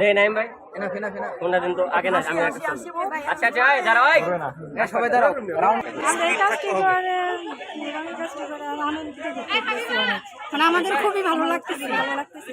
দে নাইম ভাই কোনটা দিন তো আগে না আমি আচ্ছা আচ্ছা সবাই দাঁড়াও। মানে আমাদের খুবই ভালো লাগতেছে ভালো লাগতেছে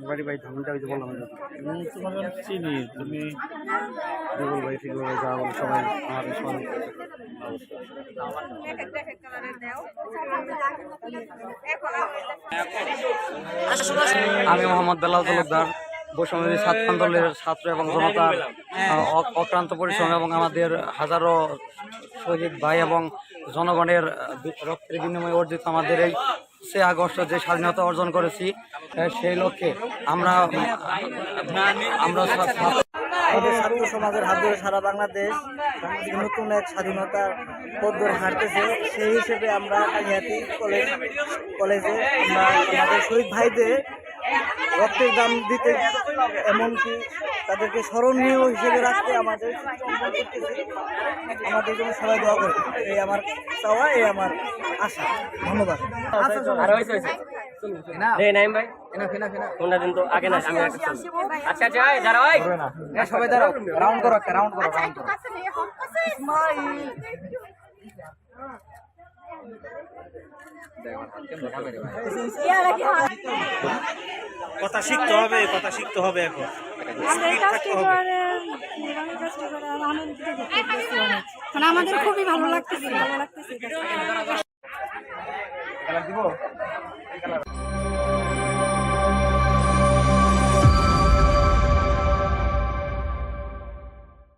বাড়ি ভাই ধানটা ওই যে বললাম তোমাকে চিনি তুমি ভাই ফিগুল ভাই যা বলো সবাই সবাই আমি মোহাম্মদ বেলাল তালুকদার বৈষম্য সাত আন্দোলনের ছাত্র এবং জনতার আহ, অ- অক্লান্ত পরিশ্রম এবং আমাদের হাজারো শহীদ ভাই এবং জনগণের রক্তের বিনিময়ে অর্জিত আমাদের এই সে আগস্ট যে স্বাধীনতা অর্জন করেছি সেই লক্ষ্যে আমরা আমরা আমাদের ছাত্র সমাজের হাত ধরে সারা বাংলাদেশ নতুন এক স্বাধীনতার পথ ধরে হাঁটতেছে। সেই হিসেবে আমরা কলেজে আমরা আমাদের শহীদ ভাইদের রক্তের দাম দিতে এমনকি তাদেরকে স্মরণীয় হিসেবে রাখতে আমাদের আমাদের জন্য সবাই দোয়া করবে এই আমার চাওয়া এই আমার আশা। ধন্যবাদ। আর হয়েছে হয়েছে দে নাইম ভাই। কোনটা দিন তো আগে না আমি আগে চলবো। আচ্ছা সবাই দাঁড়াও। রাউন্ড করো রাউন্ড করো রাউন্ড করো। কথা শিখতে হবে কথা শিখতে হবে এখন। মানে আমাদের খুবই ভালো লাগতেছে ভালো লাগতেছে।